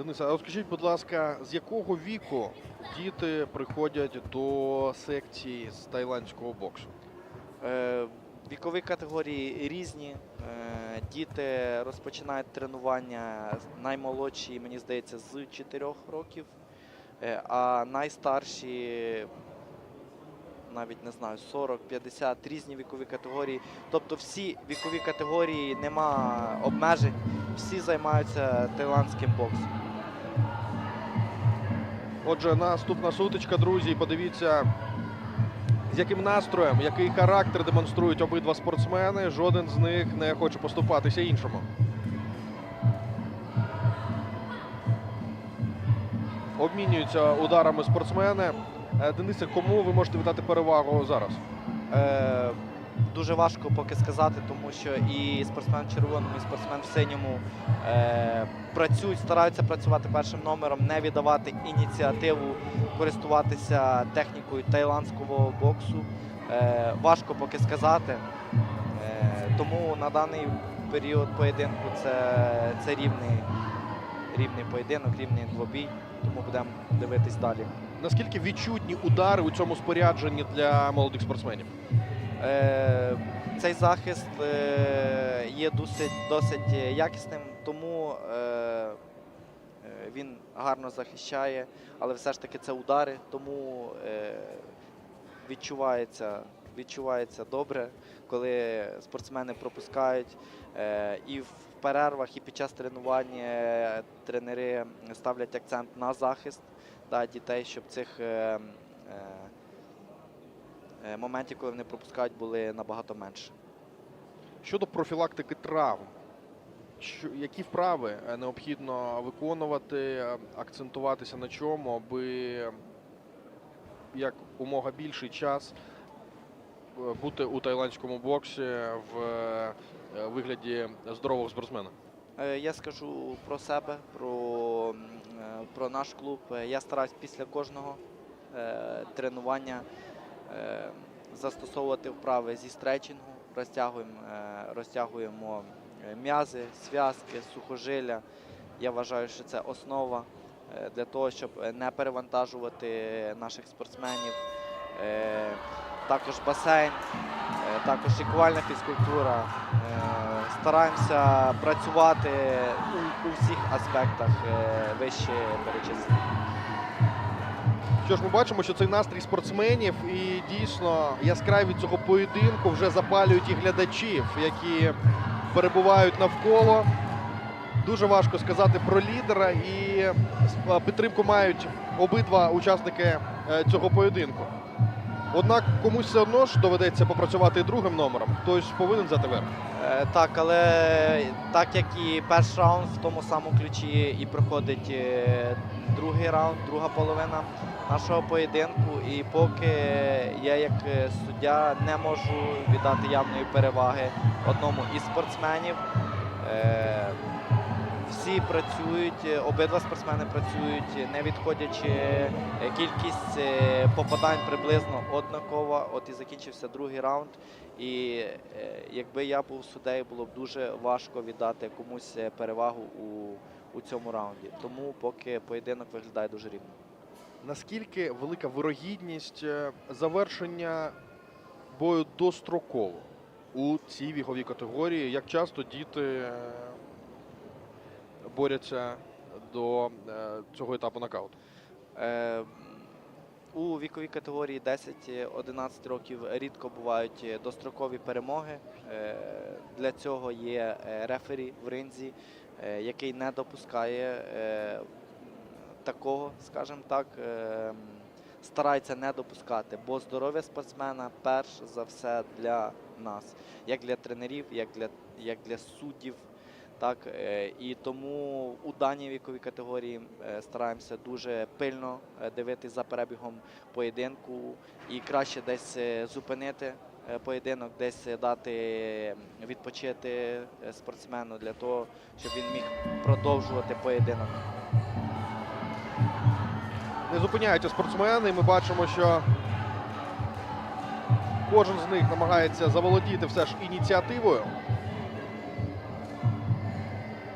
Дениса, а скажіть, будь ласка, з якого віку діти приходять до секції з тайландського боксу? Е, Вікові категорії різні. Е, Діти розпочинають тренування наймолодші, мені здається, з 4 років, Е, а найстарші навіть не знаю, 40-50 різні вікові категорії. Тобто всі вікові категорії нема обмежень, всі займаються таїландським боксом. Отже, наступна сутичка, друзі. Подивіться, з яким настроєм, який характер демонструють обидва спортсмени. Жоден з них не хоче поступатися іншому. Обмінюються ударами спортсмени. Е, Денисе, кому ви можете віддати перевагу зараз? Е, дуже важко поки сказати, тому що і спортсмен в червоному, і спортсмен в синьому е, працюють, стараються працювати першим номером, не віддавати ініціативу, користуватися технікою таїландського боксу. Е, важко поки сказати. Е, тому на даний період поєдинку це, це рівний, рівний поєдинок, рівний двобій. Тому будемо дивитись далі. Наскільки відчутні удари у цьому спорядженні для молодих спортсменів? Е, Цей захист е, є досить, досить якісним, тому е, е, він гарно захищає, але все ж таки це удари, тому е, відчувається, відчувається добре, коли спортсмени пропускають. Е, І в перервах, і під час тренування е, тренери ставлять акцент на захист да, дітей, щоб цих. е, е, е, моментів, коли вони пропускають, були набагато менше. Щодо профілактики травм, що, які вправи е, необхідно виконувати, е, акцентуватися на чому, аби як умога більший час бути у тайландському боксі в вигляді здорового спортсмена? Я скажу про себе, про, про наш клуб. Е, Я стараюсь після кожного е, тренування е, застосовувати вправи зі стретчингу, розтягуємо, розтягуємо м'язи, зв'язки, сухожилля. Я вважаю, що це основа для того, щоб не перевантажувати наших спортсменів. Також басейн, е, також лікувальна фізкультура. Е, Стараємося працювати у, у всіх аспектах е, вище перечислені. Що ж, ми бачимо, що цей настрій спортсменів і дійсно яскраві цього поєдинку вже запалюють і глядачів, які перебувають навколо. Дуже важко сказати про лідера і підтримку мають обидва учасники цього поєдинку. Однак комусь все одно ж доведеться попрацювати другим номером. Хтось повинен взяти верх. Е, Так, але так як і перший раунд в тому самому ключі і проходить е, другий раунд, друга половина нашого поєдинку. І поки я як е, суддя не можу віддати явної переваги одному із спортсменів. Всі працюють, е, обидва спортсмени працюють, не відходячи. Е, Кількість е, попадань приблизно однакова. От і закінчився другий раунд. І якби я був суддею, було б дуже важко віддати комусь перевагу у, у цьому раунді. Тому поки поєдинок виглядає дуже рівно. Наскільки велика вирогідність завершення бою достроково у цій віковій категорії? Як часто діти борються до е, цього етапу нокауту? Е, у віковій категорії 10-11 років рідко бувають дострокові перемоги. Е, Для цього є рефері в ринзі, який не допускає такого, скажімо так, старається не допускати, бо здоров'я спортсмена перш за все для нас, як для тренерів, як для, як для суддів. Так, е, і тому у даній віковій категорії е, стараємося дуже пильно е, дивитися за перебігом поєдинку і краще десь зупинити поєдинок, десь дати відпочити спортсмену для того, щоб він міг продовжувати поєдинок. Не зупиняються спортсмени. Ми бачимо, що кожен з них намагається заволодіти все ж ініціативою.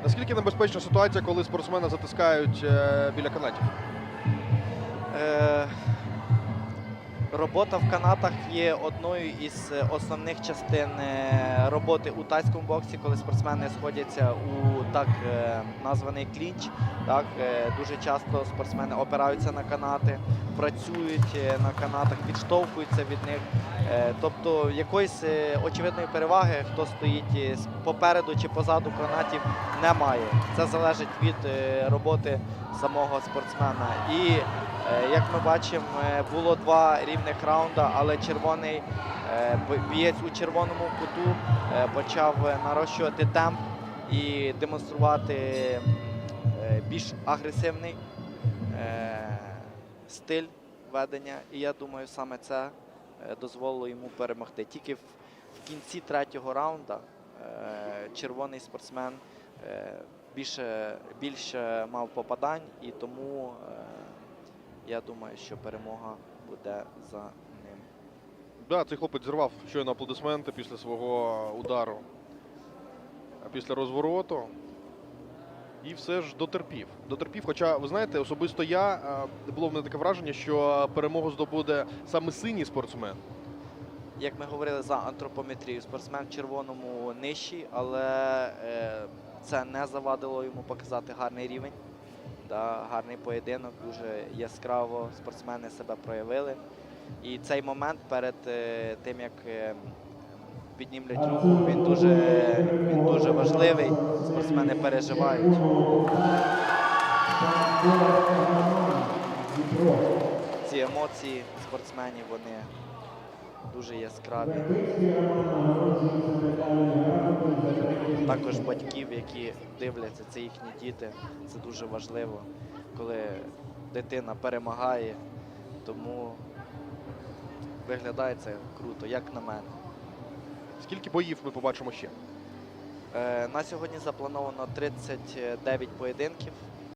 Наскільки небезпечна ситуація, коли спортсмена затискають е, біля канатів? Е, Робота в канатах є одною із е, основних частин е, роботи у тайському боксі, коли спортсмени сходяться у так е, названий клінч. Так, дуже часто спортсмени опираються на канати, працюють на канатах, відштовхуються від них. Тобто якоїсь очевидної переваги, хто стоїть попереду чи позаду канатів, немає. Це залежить від роботи самого спортсмена. І Е, Як ми бачимо, е, було два рівних раунда, але червоний е, бієць у червоному куту почав нарощувати темп і демонструвати більш агресивний стиль ведення. І я думаю, саме це дозволило йому перемогти. Тільки в кінці третього раунда червоний спортсмен більше, більше мав попадань і тому. е, я думаю, що перемога буде за ним. Да, цей хлопець зірвав щойно аплодисменти після свого удару, після розвороту. І все ж дотерпів. Дотерпів. Хоча, ви знаєте, особисто я е, було в мене таке враження, що перемогу здобуде саме синій спортсмен. Як ми говорили за антропометрію, спортсмен в червоному нижчий, але е, це не завадило йому показати гарний рівень. Да, гарний поєдинок, дуже яскраво спортсмени себе проявили. І цей момент перед е, тим, як е, піднімлять руку, він дуже, він дуже важливий. Спортсмени переживають. Ці емоції спортсменів вони дуже яскраві. Також батьків, які дивляться, це їхні діти. Це дуже важливо, коли дитина перемагає. Тому виглядає це круто, як на мене. Скільки боїв ми побачимо ще? Е, На сьогодні заплановано 39 поєдинків.